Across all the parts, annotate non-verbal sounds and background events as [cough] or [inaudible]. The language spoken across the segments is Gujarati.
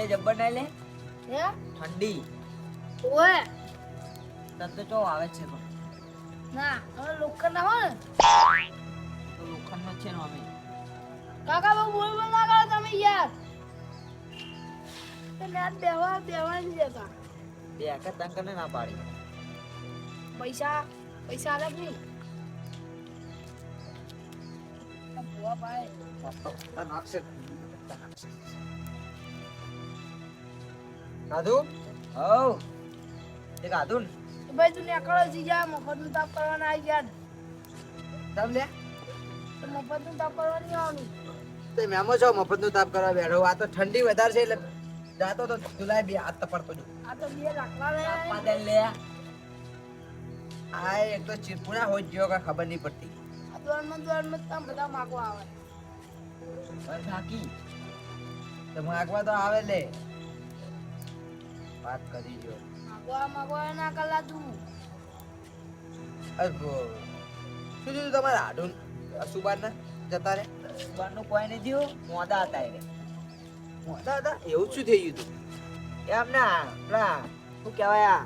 ઠંડી જબ્બર ના લે. હે? ઠંડી. ઓએ તને તો ચો આવે છે પણ. ના હવે લોખંડ ના હોય તો લોખંડ નો છે નો અમે કાકા બહુ બોલ બોલ ના કરો તમે યાર. મેચ બેવા બેવા જ જતા બે આખા તને કને ના પાડી. પૈસા પૈસા આલે નહીં. ભુવા ભાઈ ખાધું હવ. તે ખાધું ને. તો ભાઈ તું નીકળો જી જા મફતનું તાપ કરવાના આવી ગયા તમ લે. તો મફતનું તાપ કરવાની આવું તે મેમો છો મફતનું તાપ કરવા બેઠો આ તો ઠંડી વધારે છે એટલે જાતો તો તુલાય બે હાથ તપડતો જો. આ તો બે રાખવા લે આપા દે લે. આ એક તો ચીરપુણા હોય ગયો કે ખબર નહીં પડતી. આ દ્વારમાં દ્વારમાં તમે બધા માગવા આવે. બસ થાકી તો માગવા તો આવે લે. વાત કરી જો માગવા માગવા ના કલા તું. અરે શું થયું તમારે આડું સુબાન ના જતા રે સુવારનું કોઈ નહીં થયું મોદા હતા એ મોદા હતા? એવું શું થઈ ગયું તું? એમ ના પેલા શું કહેવાય આ?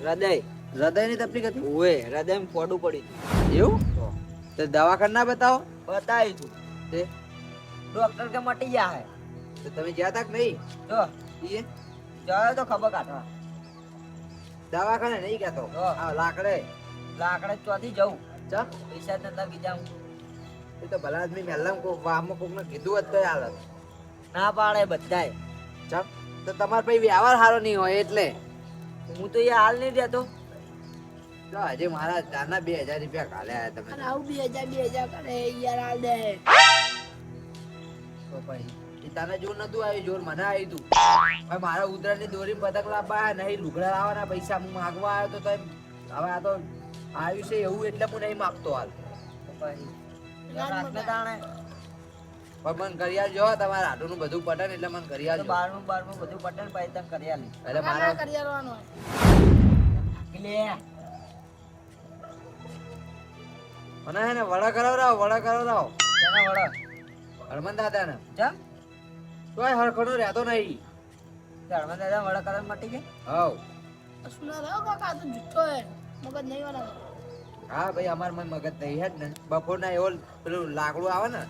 હૃદય. હૃદયની તકલીફ હતી? ઓએ હૃદય ફોડું પડી એવું? તો. દવાખાના ના બતાવો. બતાવી તું તે? ડોક્ટર કે મટી ગયા હે. તો તમે ગયા તા કે નહીં? જો ઈએ? જાય તો ખબર કાઢવા. દવાખાને નહીં કહેતો. હા. લાકડે. લાકડે ચોથી જવું ચા? પૈસા નતા બીજા હું. એ તો ભલા આદમી મહેલા કોક વાહમાં કોક ને કીધું હોત તો હાલત. ના પાડે બધાય. ચા? તો તમારે પછી વ્યવહાર સારો નહીં હોય એટલે. હું તો એ હાલ નહીં દેતો. તો હજે મારા ચાના બે હજાર રૂપિયા કાલ્યા તમે. આવું બે હજાર બે હજાર કરે યાર હાલ દે. તો પછી એ તને જોર નતું આવ્યું જોર મને આવ્યું તું. મારા ઉતરાની દોરી પતંગ લાવવા નહીં લુગડા લાવવાના પૈસા હું માગવા આવ્યો તો હવે આ તો આવ્યું છે એવું એટલે હું નહીં માગતો હાલ. તો પછી તાણે. પણ મન ઘડિયાળ જો તમારા આટુનું બધું પટન એટલે મને ઘડિયાળ તો જો. બારનું બારનું બધું પટન પછી તને કરી આલી એટલે મારા કરી મને હે ને વડા કરાવરાવો વડા કરાવરાવો તેના વડા? હનુમાન દાદાને. ચમ તોય હરખડો રહેતો નહીં. ધર્મ દાદા વડા કરવા મટી ગઈ હવ સુના રહ્યો કાકા તો જુઠ્ઠો હે મગજ નહીં વાળા હા ભાઈ અમાર મન મગજ નહીં હે ને. બપોરના એવો પેલું લાકડું આવે ને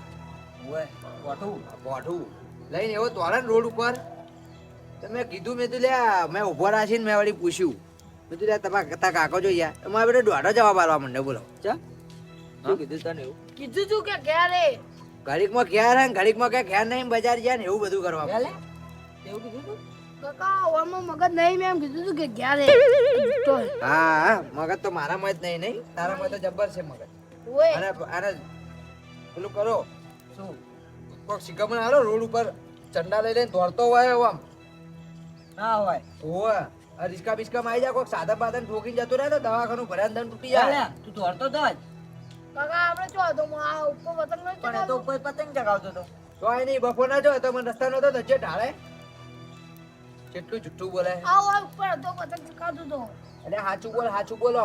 ઓય બોઠું બોઠું લઈને એવો ને રોડ ઉપર. તમે કીધું મેં તો લ્યા મેં ઊભો રાખીને મેં વળી પૂછ્યું. મેં તો લ્યા તમારા કાકો જો યાર. તો મારે બેટો દોઢો જવાબ આપવા મને બોલો. ચા? શું કીધું તને એવું? કીધું તું કે ક્યારે ઘડીકમાં ક્યારે હે ને ઘડીકમાં કે ક્યારે નહીં બજાર જાય ને એવું બધું કરવા એવું કીધું તું? કાકા મગજ નહીં મેં એમ કીધું તું કે હા હા મગજ તો મારા જ નહીં નહીં? તારામાં તો જબ્બર છે મગજ. ઓય. અને અને પેલું કરો શું? કોક શિકામણ હાલો રોડ ઉપર ચંડા લઈ લઈને દોડતો હોય એવો આમ. ના હોય. હોય આ રિસ્કા બિસ્કામાં આવી જાય કોક સાદા બાદા ઠોકીને જતો રહે તો દવાખાનું ભરાય દંડ તૂટી જાય. તું દોડતો તો જ. કાકા આપણે જો તો હું આ ઉપર પતંગ નહીં પણ તો ઉપર પતંગ ચગાવતો તો. તો આ નહીં બપોરના જો તો મને રસ્તા નતો તો જે ઢાળે. કેટલું જુઠ્ઠું બોલે આવ આ ઉપર હતો પતંગ ચકાવતો તો અરે સાચું બોલ સાચું બોલો.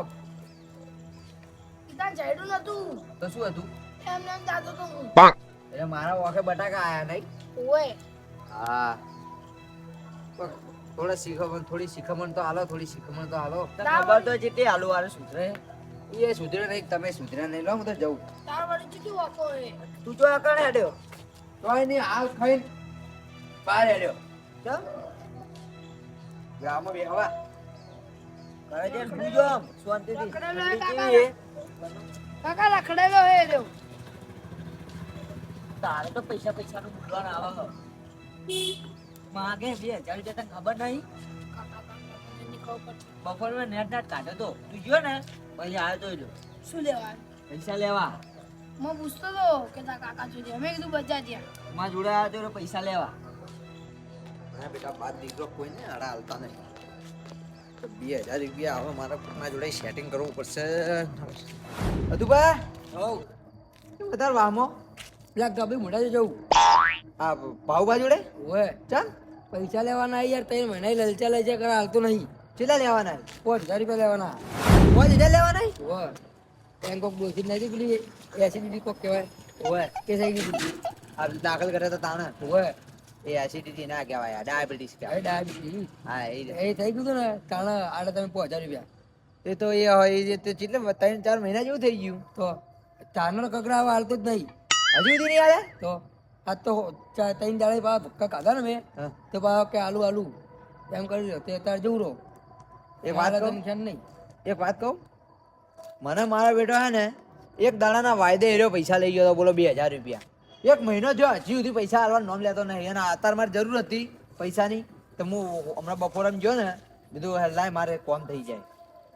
ઈતાન ચાલ્યું નતું. તો શું હતું? એમ નામ જાતો તો હું. એટલે મારા વાખે બટાકા આયા નહીં? ઓય. હા. થોડા શીખમણ થોડી શીખમણ તો હાલો થોડી શીખમણ તો હાલો. ખબર તો તે આલુ વાળું સુધરે. એ સુધરે નહીં તમે સુધરે નહીં. લો હું તો જઉં. તાર વાળી ચીકી વાકો હે તું જો આકણે હેડ્યો? તો નહીં હાલ ખાઈ બહાર હેડ્યો. ચમ? આમ શાંતિથી. કાકા. હે? તારે તો પૈસા પૈસા નું બોલવાનું આવે માગે બે હજાર રૂપિયા તને ખબર નહીં? મને ખબર નેટ નાટ કાઢ્યો તો. તું ગયો ને પછી આવ્યો તો જો શું લેવા પૈસા લેવા. હું પૂછતો તો કે કાકા છે મેં કીધું બચા જ્યાં મારા જોડે આવ્યો તો પૈસા લેવા. ના બેટા બાદ દીકરો કોઈને આડા હાલતા નહીં. તો બે હજાર રૂપિયા હવે મારા ફોનના જોડે સેટિંગ કરવું પડશે. અધુબા હોવ વધારે વાહમાં? પેલા ગબી મોઢા જવું. હા ભાવભા જોડે? હોય ચાલ. પૈસા લેવાના યાર તૈયાર મહિના લલચા લલચા કરે હાલતું નહીં. કેટલા લેવાના પાંચ હજાર રૂપિયા લેવાના. પાંચ હજાર લેવાના હોય એમ કોક ડોસી નથી પેલી બીજી કોક કહેવાય. હોય કે થઈ ગઈ આ દાખલ કરે તો તાણે. ઓય એ એસિડિટી ના કહેવાય ડાયાબિટીસ કહેવાય. ડાયાબિટીસ હા એ એ થઈ ગયું ને તાણે આડે તમે પાંચ હજાર રૂપિયા. એ તો એ હોય એ તો કેટલે ત્રણ ચાર મહિના જેવું થઈ ગયું. તો તારનો કકડા હવે હાલતો જ નહીં. હજુ સુધી નહીં આવ્યા તો આ તો ત્રણ દાડે પા ધક્કા ખાધા ને મેં. તો પા કે આલુ આલુ. એમ કરી રહ્યો તે અત્યારે જવું રહો. એ વાત કહું? ટેન્શન નહીં. એક વાત કહું? મને મારા બેટો હે ને એક દાડાના વાયદે એરો પૈસા લઈ ગયો તો બોલો બે હજાર રૂપિયા. એક મહિનો થયો હજી સુધી પૈસા હાલવાનું નોમ લેતો નહીં. અને અત્યારે મારે જરૂર હતી પૈસાની. તો હું હમણાં બપોરે ગયો ને બીજું "હે, મારે કોમ થઈ જાય.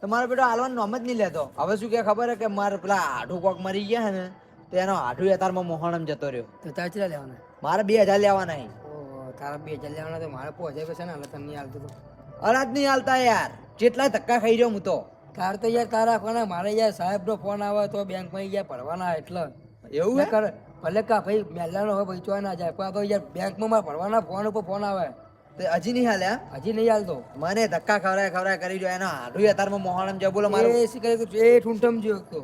તો મારો બેટો હાલવાનું નોમ જ નહીં લેતો. હવે શું કે ખબર હે કે મારે પેલા આઠું કોક મરી ગયા છે ને તો એનો આઠું અત્યારમાં મોહણમ જતો રહ્યો. તો તારે ચલા લેવાના? મારે બે હજાર લેવાના તારા બે હજાર લેવાના તો મારે પહોંચે પછી ને હાલે તમને નહીં હાલતું તો. અનાજ નહીં હાલતા યાર. જેટલા ધક્કા ખાઈ રહ્યો હું તો. તાર તો યાર તારા ફોન મારે યાર સાહેબનો ફોન આવે તો બેંકમાં ગયા ભરવાના એટલે. એવું કર. ભલે કા ભાઈ મેલાનો હોય ભાઈ ચોય ના જાય પણ તો યાર બેંકમાં મારા ભરવાના ફોન ઉપર ફોન આવે. તો હજી નહીં હાલે હજી નહીં હાલતો. મને ધક્કા ખવડાય ખવડાય કરી જો એના હાડું અત્યારમાં મોહણમ જો બોલો મારે. એસી કરી એ ઠૂંઠમ જો તો.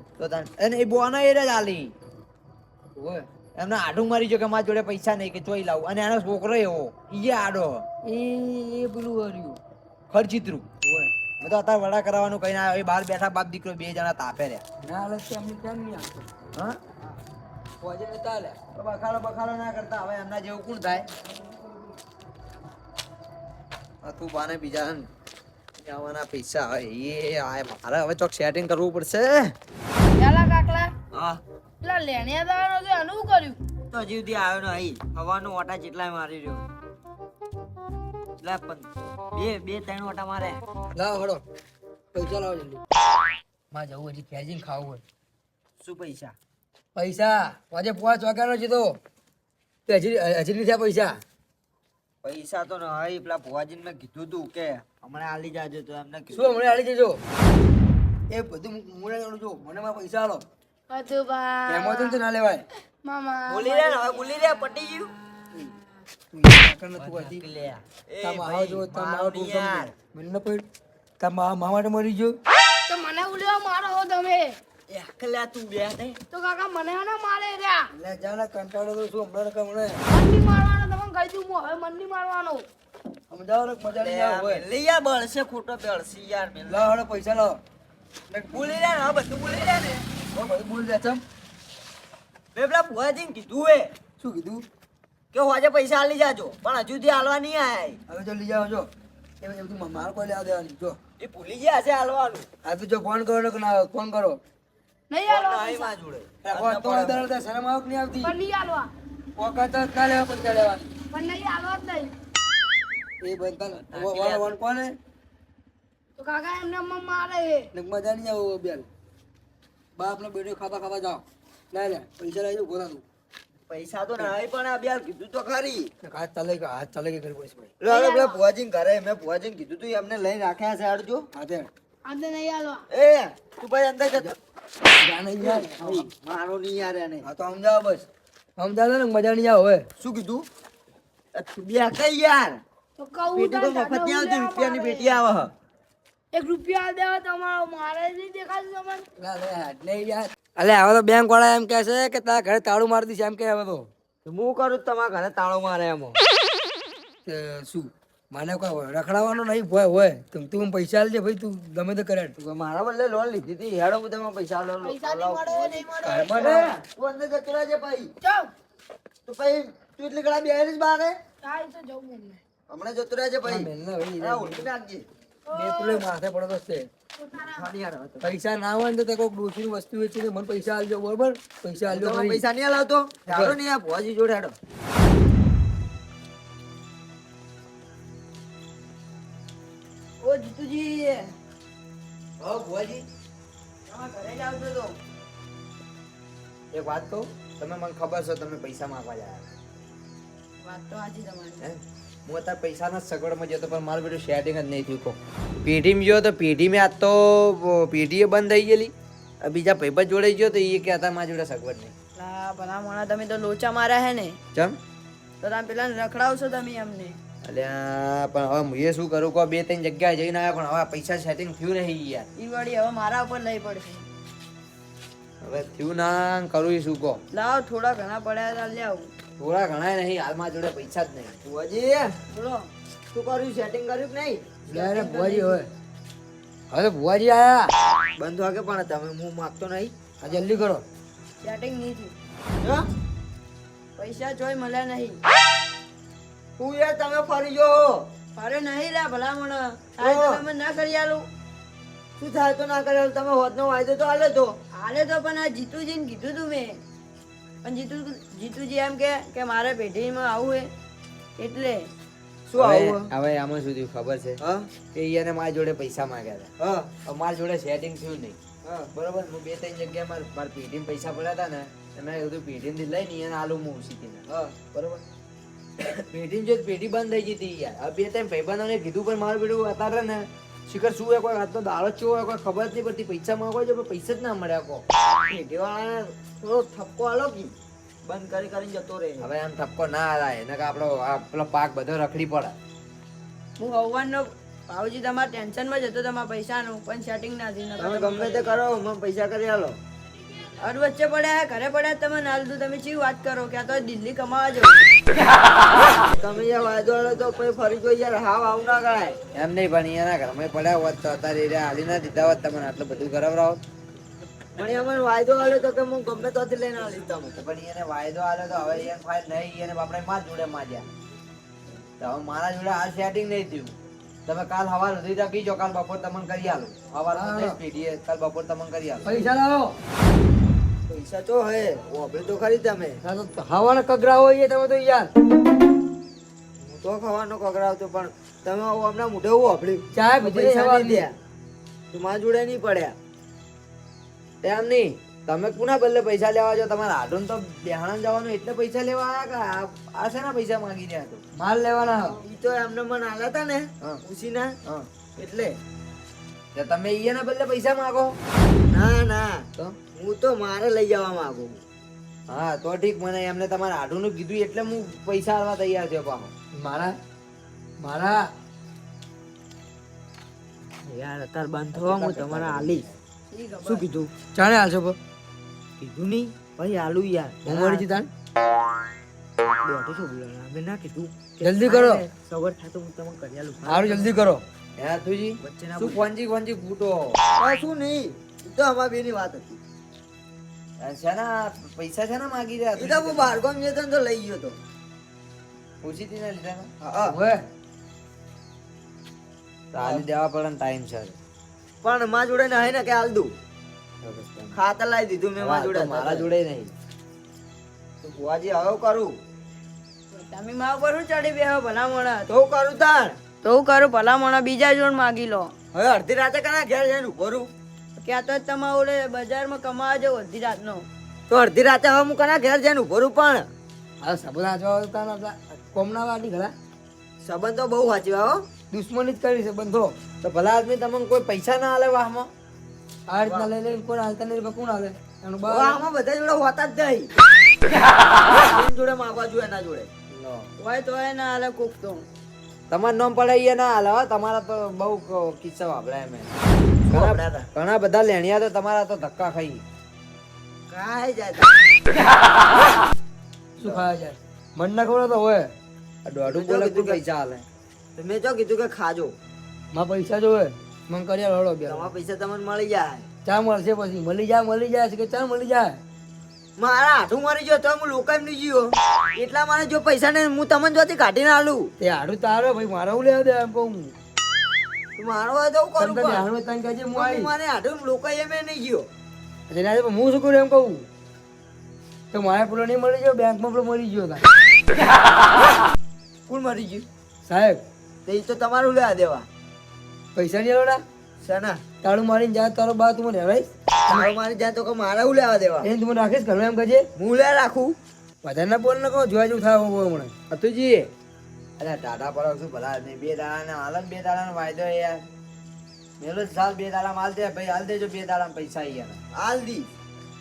અને એ બોના એ જ આલી. ઓય. એમને આઢું મારી જો કે મારા જોડે પૈસા નહીં કે ચોઈ લાવું. અને એનો છોકરો એવો ઈ આડો. એ એ પેલું હર્યું. ખર્ચિત્રું મેં તો અત્યારે વડા કરાવવાનું કઈ ના એ બહાર બેઠા બાપ દીકરો બે જણા તાપે રહ્યા. ના હાલે એમની કેમ નહીં આવતો? હા? પોજે ને ચાલે. બખાડો બખાડો ના કરતા. હવે એમના જેવું કોણ થાય? આ તું બાને બીજા ને આવવાના પૈસા હવે એ આ મારે હવે ચોક સેટિંગ કરવું પડશે. પેલા કાકલા. હા. પેલા લેણે દાવાનો છે આનું કર્યું? તો હજી સુધી આવ્યો નહીં હવાનો ઓટા જેટલા મારી રહ્યો. એટલે બે બે ત્રણ ઓટા મારે. લાવો હડો. પૈસા લાવો જલ્દી. માં જવું હજી કેજીન ખાવું હોય. શું પૈસા? પૈસા. આજે પાંચ વાગ્યાનો છે તો. હજી હજી નહીં પૈસા? પૈસા તો નહીં પેલા ભુવાજીને મેં કીધું તું કે હમણાં આલી જાજો તો એમને શું હમણાં આલી જજો? એ બધું મુળે જાણું છું મને મારા પૈસા આલો. હતું ભાઈ એમાં તો ના લેવાય. મામા. બોલી રહ્યા હવે બોલી રહ્યા પટી ગયું. મારો માટે મરી ગયો? મને ઉલેવા મારો તમે. એકલા તું બે નહીં તો કાકા મને હે મારે રહ્યા. લે જાને કંટાળો તો શું હમણાં ને હમણાં મનની મારવાનો તમને કહી દઉં હું હવે મનની મારવાનો. સમજાવો ને મજા નહીં આવે લઈ યાર બળશે ખોટો બળશે યાર મે લાવો હડો પૈસા લાવો બોલી રે ને હવે બધું બોલી રે ને. બહુ બધું ભૂલી દે ચમ. બે પેલા ભુવાજીને કીધું એ શું કીધું? કે હોજે પૈસા આલી જાજો પણ હજુ સુધી હાલવા નહીં આયા હવે જો લઈ જાઓ જો. એ બધું મારે કોઈ લેવા દેવાનું જો. એ ભૂલી ગયા છે હાલવાનું આ તો જો ફોન કરો ને કે ફોન કરો. નહીં પૈસા. જોડે. તો દર દર શરમ આવક નહીં આવતી. પણ નહીં હાલવા. વખત જ ના લેવા પૈસા લેવાની પણ નહીં હાલવા જ નહીં. એ બનતા વન વન કોને? તો કાકા એમને અમ્મા મારે. ને મજા નહીં આવો બેન. બાપ ને બેટો ખાવા ખાવા જાઓ. ના લે પૈસા લઈ ગોરા તું પૈસા તો નહીં પણ આ બે કીધું તો ખરી. હાથ ચાલે કે હાથ ચાલે કે કરી પૈસા લો પેલા ભુવાજીને ઘરે મેં ભુવાજીને કીધું તું એમને લઈને રાખ્યા છે હાડજો. હાથે આજે નહીં હાલવા એ તું ભાઈ અંદર જતો મારો નહીં યાર એને. હા તો સમજાવો બસ. સમજાવો ને મજા નહીં આવે. શું કીધું? બે કઈ યાર. તો કહું તો મફત નહીં આવતી રૂપિયાની. પેટી આવે એક રૂપિયા દેવા તમારો મારે નહીં દેખાતું તમને. અલે હવે તો બેંક વાળા એમ કહે છે કે તારા ઘરે તાળું મારી દીશે એમ કે હવે તો. હું કરું તો તમારા ઘરે તાળો મારે એમાં. શું? મને કોઈ રખડાવવાનો નહીં ભય હોય. તું તું પૈસા આલજે ભાઈ તું ગમે તે કરે. તું મારા બદલે લોન લીધી હતી હેડો હું તમે પૈસા લો પૈસા નહીં મળે નહીં મળે. તું અંદર જતો રહેજે ભાઈ. તો ભાઈ તું એટલી ઘણા બે જ બારે હમણાં. જતો રહેજે ભાઈ. ઉલટી નાખજે. બે માથે પડતો છે. પૈસા ના હોય ને તો કોઈ કોઈક ડોશીની વસ્તુ વેચીને મને પૈસા આલજો બરોબર? પૈસા આલજો. પૈસા નહીં લાવતો? હેડો નહીં આ ભુવાજી જોડે હેડો. ભુવાજી? ઘરે જ આવતો તો. એક વાત કહું તમે મને ખબર છે તમે પૈસા માંગવા જાય વાત તો આજી તમારી. હું? અત્યારે પૈસાના સગવડમાં જતો પણ મારું બેટું શેરિંગ જ નહીં થયું પેઢીમાં ગયો તો પેઢીમાં આજ તો પેઢીએ બંધ થઈ ગયેલી. બીજા ભાઈબંધ જોડે ગયો તો એ કહેતા મારા જોડે સગવડ નહીં. ભલા મોણા તમે તો લોચા માર્યા હે ને. ચમ? તો તમે પેલા રખડાવશો તમે અમને. અલ્યા પણ હવે મુએ શું કરું? કહો બે ત્રણ જગ્યાએ જઈને આવ્યા પણ હવે પૈસા સેટિંગ થયું નહીં યાર. ઈ વળી હવે મારા ઉપર લઈ પડશે. હવે થયું ના કરું શું કહો. લાવ થોડા ઘણા પડ્યા તા લ્યાવ થોડા ઘણા નહીં હાલમાં જોડે પૈસા જ નહીં. ભુવાજી બોલો. શું કર્યું સેટિંગ કર્યું કે નહીં? લે રે ભુવાજી હવે. હવે ભુવાજી આયા. બંધ વાગે પણ તમે હું માગતો નહીં. આ જલ્દી કરો. સેટિંગ નહીં થયું. હા? પૈસા જોઈ મળ્યા નહીં. હું યાર તમે ફરી જો અરે નહીં લે ભલામણ. આ તમે ના કરી આલું. શું થાય તો ના કરે તમે હોતનો વાયદો તો હાલે તો. હાલે તો પણ આ જીતુજીને કીધું તું મેં. પણ જીતુ જીતુજી એમ કે કે મારે પેઢીમાં આવું હે. એટલે. શું હવે આવું હવે આમાં શું થયું ખબર છે? કે મારી જોડે પૈસા માંગ્યા હતા. હા. મારી જોડે સેટિંગ થયું નહીં. બરોબર? હું બે ત્રણ જગ્યાએ મારા મારા પેઢીમાં પૈસા પડ્યા હતા ને તો મેં કીધું પેઢીમાંથી લઈને એને આલુ હું હા. બરોબર? પેઢી જો પેઢી બંધ થઈ ગઈ યાર. હવે બે ત્રણ ભાઈબંધોને કીધું પણ મારું પેઢું અત્યારે ને શિખર શું હોય કોઈ દાડો જ ચેવો હોય કોઈ ખબર જ નહીં પડતી. પૈસા માંગો જો પણ પૈસા જ ના મળ્યા કો પેઢીવાળાને થોડો થપ્પો આલો કી બંધ કરી કરીને જતો રહે. હવે આમ થપ્પો ના હલાય એને કે આપણો આ પેલો પાક બધો રખડી પડે. હું હવનનો ભાવજી તમારા ટેન્શનમાં જ હતો તમારા પૈસાનું પણ સેટિંગ ના થયું તમે ગમે તે કરો હું પૈસા કરી આલો. અડ વચ્ચે પડ્યા ઘરે પડ્યા તમે ના લીધું તમે ચી વાત કરો કે આ તો દિલ્હી કમાવા જાવ? તમે યાર વાયદો આલો તો પછી ફરી જો યાર હાવ આવું ના કરાય. એમ નહીં પણ એના ઘરમાં પડ્યા હોત તો અત્યારે એ હાલી ના દીધા હોત તમને આટલું બધું કરાવરાવો પણ એમાં વાયદો આલ્યો તો કે હું ગમે ત્યાંથી લઈને આવીશ તમે પણ એને વાયદો આલ્યો તો હવે એને ફાઇલ નહીં એને બાપડે માં જોડે માજ્યા તો હવે મારા જોડે આ સેટિંગ નહીં થયું. તમે કાલ સવાર સુધી તો કીજો કાલ બપોર તમને કરી આલો. સવાર હા. કાલ બપોર તમને કરી આલો. પૈસા લાવો. પૈસા તો હે વાપરે તો ખરી તમે. આ તો હવાના કગરા હોય તમે તો યાર. હું તો ખવાનો કકડાવતો પણ તમે હમણાં મોઢે હું વાપર્યું ચાય તો સવાલ પૈસા સવાર દ્યા તો જોડે નહીં પડ્યા. એમ નહીં. તમે કોના બદલે પૈસા લેવા જો તમારા આડું તો બેહાણા જવાનું એટલે પૈસા લેવા આવ્યા કે આ- શેના પૈસા માંગી રહ્યા તો? માલ લેવાના. ઈ તો એમને મને આલા હતા ને હા. એટલે. તમે એના બદલે પૈસા માંગો? ના ના. તો? હું તો મારે લઈ જવા માંગુ. હા તો ઠીક મને એમને તમારા નું કીધું એટલે હું પૈસા આવવા તૈયાર થયો પાછો. મારા મારા. યાર અત્યારે બંધ થવા હું તમારે આલી. શું કીધું? ચાણે હાલશો છો કીધું નહીં ભાઈ આલુ યાર. હું મળી જી તાણ? દોઢો છો બોલાવ્યા અમે ના કીધું જલ્દી કરો. સવાર થાય તો હું તમને કરી આલું. સારું જલ્દી કરો. યાર તુજી શું ફોનજી ફોનજી ફૂટો? શું નહીં તો અમારા બેની વાત હતી. શેના પૈસા શેના માગી રહ્યા? તું તો હું બારગામ જતો તો લઈ ગયો તો. પૂછી તી ને લીધા? હા હવે તો દેવા પડે ને ટાઈમ સર પણ માં જોડે ના ને કે હાલ દઉં ખાતર લાવી દીધું મેં મારા જોડે. મારા જોડે નહીં. તો બુઆજી હવે કરું. તમે મારા ઉપર શું ચડી બેહો ભલામણા? તો કરું તાણ તો હું કરું ભલામણા બીજા જોડ માગી લો. હવે અડધી રાતે કના ઘેર જઈને ઊભો રહું? ક્યાં તો તમે ઓલે બજારમાં કમાવા જાવ અડધી રાતનો. તો અડધી રાતે હવે હું કના ઘેર જઈને ઊભો રહું પણ. હવે સબન આચવા કોમના વાડી ઘણા સંબંધ તો બહુ સાચવા હો. દુશ્મની જ કરી છે બંધો. તો ભલા આદમી તમને કોઈ પૈસા ના આલે વાહમાં? આ રીતના લઈ લઈને કોણ હાલતા નહીં કોણ હાલે? એનું હવે આમાં બધા જોડે હોતા જ નહીં. [laughs] જોડે માગવા જોઈએ એના જોડે. હોય તો એ ના હાલે કોક તો. તમારું નામ પડે એ ના હાલે હો. તમારા તો બહુ કિસ્સા વાપરાય મેં ઘણા બધા લેણિયા તો તમારા તો ધક્કા ખાઈ. કાઈ જાય. શું ખાય જાય? મન ના ખબર તો હોય. દોઢું બોલે તું પૈસા હાલે. મેં જો કીધું કે ખાજો. માં પૈસા જોવે મન કર્યા લડો બે પૈસા તમને મળી જાય. ચા મળશે પછી. મળી જાય મળી જાય. કે ચા મળી જાય? મારા હાથું મારી ગયો તો હું લોકો એમ નહીં ગયો. એટલા મારે જો પૈસા ને હું તમને જોતી કાઢીને આલું. તે હાડું તારે ભાઈ મારા હું લેવા દે એમ કહું હું. તો મારો હોય તો કરું પણ. હાડું તને કહેજે હું આવી મારે હાથું લોકો એમ નહીં ગયો. એટલે આજે હું શું કરું એમ કહું? તો મારે પેલો નહીં મળી ગયો બેંકમાં પેલો મરી ગયો કોણ મરી ગયું? સાહેબ. તો તો તમારું લેવા દેવા. પૈસા નહીં આલોડા શાના? તાળું મારીને જાય તારો બા તું મને હેરાઈશ. મારે જાય તો મારે હું લેવા દેવા. એને તું રાખીશ ઘરમાં એમ કહેજે. હું લે રાખું. વધારે બોલ ન કહો જોવા જેવું થાય હમણાં. અતુજી અરે ટાટા પર શું ભલા. નહીં બે દાડા ને હાલ બે દાડાનો વાયદો યાર. મેલો સાલ બે દાડા હાલ દે ભાઈ હાલ દેજો બે દાડા પૈસા યાર હાલ દી.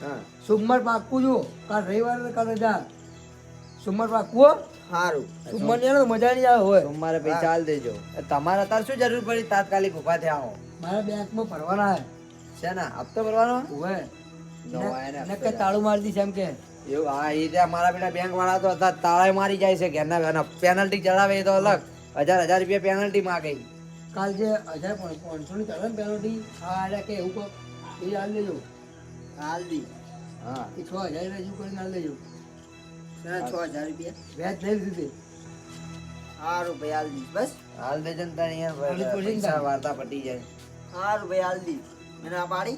હા. સુમર પાકું જો કાલ રવિવાર ને કાલ રજા. સુમર પાકું? સારું સુમર ને મજા નહીં આવે હોય. સોમવારે પૈસા હાલ દેજો. તમારે અત્યારે શું જરૂર પડી? તાત્કાલિક ઊભા થયા હો. મારા બેંકમાં ભરવાના હે છે ને હપ્તો ભરવાનો? એને નક્કે તાળું મારી દઈશ એમ કે. એવું હા એ ત્યાં મારા બેટા બેંક વાળા તો હતા તાળાએ મારી જાય છે ઘેરના ઘરના પેનલ્ટી ચડાવે એ તો અલગ. હજાર હજાર રૂપિયા પેનલ્ટી માગે કાલ જે હજાર પાંચસો ની ને પેનલ્ટી હા એટલે કે એવું કહો એ હાલ લેજો હાલદી હા. એ છ હજાર રજૂ કરીને હાલ લેજો છ હજાર રૂપિયા. વ્યાજ નહીં લીધું સારું ભાઈ હાલદી બસ. હાલ દેજે ને તારે અહીંયા હાલી પડી ને પૈસા તારે. વાર્તા પટી જાય. સારું ભાઈ મને આ પાડી.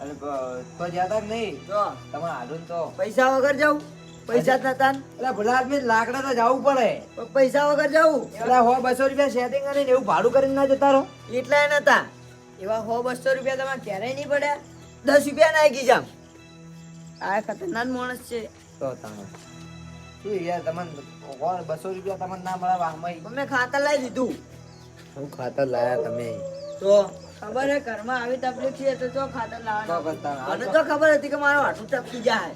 અરે બ- તો જ્યાં તક નહીં. જો તમારે હાડું તો. પૈસા વગર જાઉં? પૈસા જ નતા એટલે ભલા આદમી લાકડા તો જવું પડે. પૈસા વગર જાઉં? એટલે હો બસો રૂપિયા સેટિંગ કરીને એવું ભાડું કરીને ના જતા રહો. એટલાય નતા. એવા હો બસો રૂપિયા તમારે ક્યારેય નહીં પડ્યા. દસ રૂપિયા નાખી જામ. આ ખતરનાક માણસ છે. તો તમે. શું યાર તમને બસો રૂપિયા તમને ના મળે વાહમાં પણ મેં ખાતર લાવી દીધું. હું ખાતર લાયા તમે. તો? ખબર હે ઘરમાં આવી તકલીફ છે તો ચો ખાતર લાવવાનું. અને તો ખબર હતી કે મારો હાથું ટપકી જાય.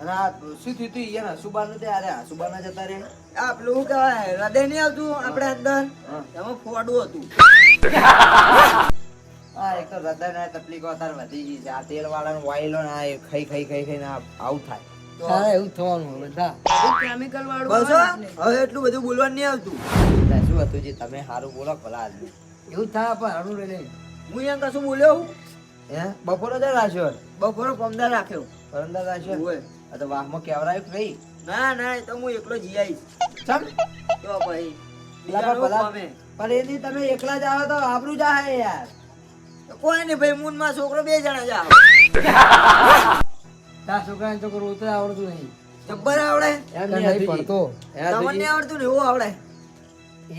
અને આ શું થયું તું યાર હસુબાન તે અરે હસુબાન જતા રે આ પેલું શું કહેવાય? હૃદય નહીં આવતું આપણે અંદર? એમાં ફોડું હતું. હા એક તો હૃદય ના તકલીફો અત્યારે વધી ગઈ છે. આ તેલ વાળાનું વાયલો ના એ ખાઈ ખાઈ ખાઈ ખાઈને આ આવું થાય. તારે એવું થવાનું બધા. કેમિકલ વાળું બસ. હવે એટલું બધું બોલવાનું નહીં આવતું. શું હતું જે તમે સારું બોલો ભલા આદમી એવું થાય પણ હારું રે હું અહીંયા કશું બોલ્યો હું? હે? બપોરે જ રાખ્યો બપોરે પમદાર રાખ્યો. પરંદા રાખ્યો? ઓય. આ તો વાહમાં કેવરાયું નહીં? ના ના એ તો હું એકલો જી આવીશ. ચમ. તો ભાઈ પણ એની તમે એકલા જ આવો તો આબરૂ જાય યાર. કોઈ નહીં ભાઈ મૂનમાં છોકરો બે જણા જાવ તા છોકરાને તો કરવું તો આવડતું નહીં. જબ્બર આવડે. એમ નહીં પડતો તમને આવડતું ને એવું આવડે.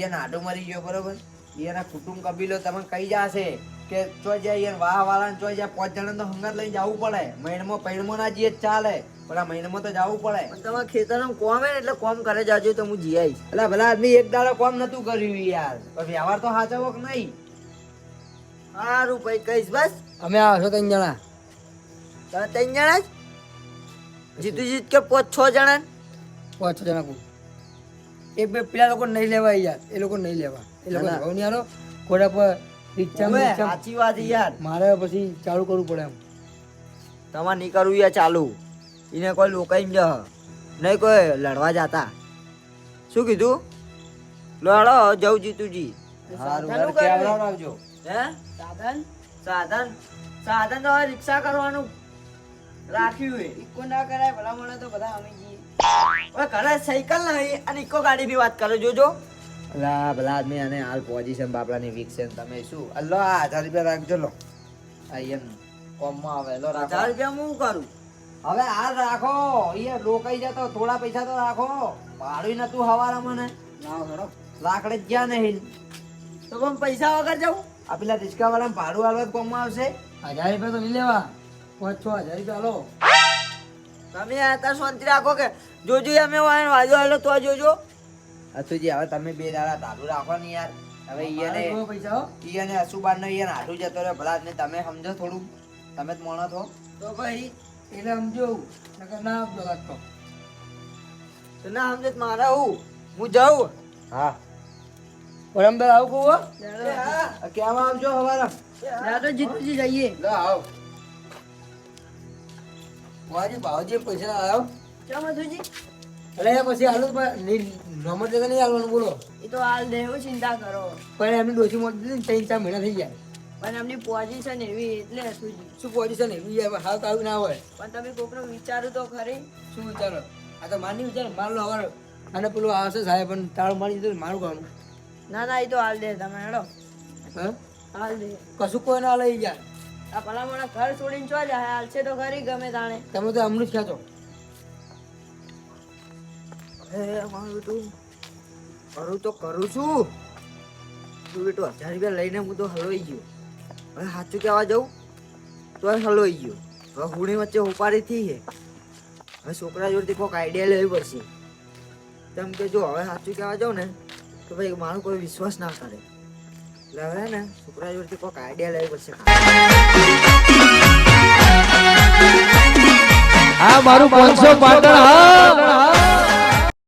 એ નાડો મરી ગયો બરોબર. એના કુટુંબ કબીલો તમને કહી જાશે કે ચો જાય ઈ વાહ વાળા ચો જાય પાંચ જણા તો હંગાત લઈને જવું પડે. મહિનામાં પૈણમાં ના જઈએ ચાલે પણ આ મહિનામાં તો જવું પડે. પણ તમારા ખેતરમાં કોમ હે એટલે કોમ કરે જાજો તો હું જી આવીશ એટલે ભલા આદમી એક દાડો કોમ નતું કર્યું યાર. પણ વ્યવહાર તો સાચવો કે નહીં? સારું ભાઈ કહીશ બસ. અમે આવશો ત્રણ જણા. તમે ત્રણ જણા જ? જીતુ જીત કે પાંચ છ જણા? પાંચ છ જણા બે પેલા લોકો નહીં લેવા યાર. એ લોકો નહીં લેવા એ લોકો. ભાવ નહીં આરો ઘોડા પર રિક્ષા સાચી વાત યાર. મારે પછી ચાલુ કરવું પડે એમ. તમારે નહીં કરવું યાર ચાલુ. એને કોઈ લોકાઈ જ નહીં કોઈ લડવા જાતા. શું કીધું? લડો જવું જીતુજી. સાધન સાધન? સાધન? તો રિક્ષા કરવાનું. રાખ્યું એ. ના કરાય ભલા મને તો બધા અમે ઘરે સાયકલ નહીં અને ઇકો ગાડીની વાત કરો જોજો. અલા ભલા આદમી અને હાલ પોઝિશન બાપડાની વીક છે તમે શું? અલ્લો આ હજાર રૂપિયા રાખજો લો. આ કોમમાં આવે લો રાખો. હજાર રૂપિયા હું કરું? હવે હાલ રાખો. એ રોકાઈ જતો થોડા પૈસા તો રાખો. ભાડું નતું હવારા મને. લાકડે જ જ્યાં નહીં. તો પણ પૈસા વગર જવું? આ પેલા રિક્ષા વાળા ભાડું હાલવા કોમમાં આવશે. હજાર રૂપિયા તો નહીં લેવા. પાંચ છ હજાર રૂપિયા તમે અત્યારે શાંતિ રાખો કે જોજો અમે વાજો હાલો તો જોજો. અતુજી હવે તમે બે દાડા ધારું રાખો ને યાર. હવે ઈયાને પૈસા હો. અસુબાન નો ઈયાને આટું જતો રહ્યો ભલા ને તમે સમજો થોડું. તમે જ મોણો છો. તો ભાઈ એટલે સમજો નકર ના સમજો લાગતો. તો ના સમજો મારે હું. હું જાઉં. હા. પરમદાર આવું કહું કેવા આવજો હવારા ના તો જીતુજી જઈએ. લો આવ. મારી ભાવજી પૈસા આવ્યો ચો મધુજી? અરે પછી હાલો નંબર દેતા નહીં હાલવાનું બોલો. એ તો હાલ દેવું ચિંતા કરો. પણ એમની ડોસી મોટી દીધી ને ત્રણ ચાર મહિના થઈ જાય પણ એમની પોઝિશન એવી એટલે શું શું પોઝિશન એવી હાલ તો આવી ના હોય. પણ તમે કોકનો વિચારો તો ખરી. શું વિચારો? આ તો માની વિચાર. મારું હવે અને પેલું આવશે સાહેબ પણ તાળું મારી દીધું મારું કામ. ના ના એ તો હાલ દે તમે હેડો. હા? હાલ દે. કશું કોઈ ના લઈ જાય. આ ભલા મને ઘર છોડીને ચો જાય હાલ છે તો ખરી ગમે તાણે. તમે તો અમનું જ છો હે મારું બેટું કરું તો કરું છું. તું બેટો હજાર રૂપિયા લઈને હું તો હલવાઈ ગયો. હવે સાચું કહેવા જાઉં તો હલવાઈ ગયો. હવે હુણી વચ્ચે ઉપાડી થઈ છે. હવે છોકરા જોડેથી કોઈક આઈડિયા લેવી પડશે. તેમ કે જો હવે સાચું કહેવા જાઉં ને તો ભાઈ મારો કોઈ વિશ્વાસ ના કરે. એટલે હવે ને છોકરા જોડેથી કોઈક આઈડિયા લેવી પડશે. આ મારું પાંચસો પાટણ હા.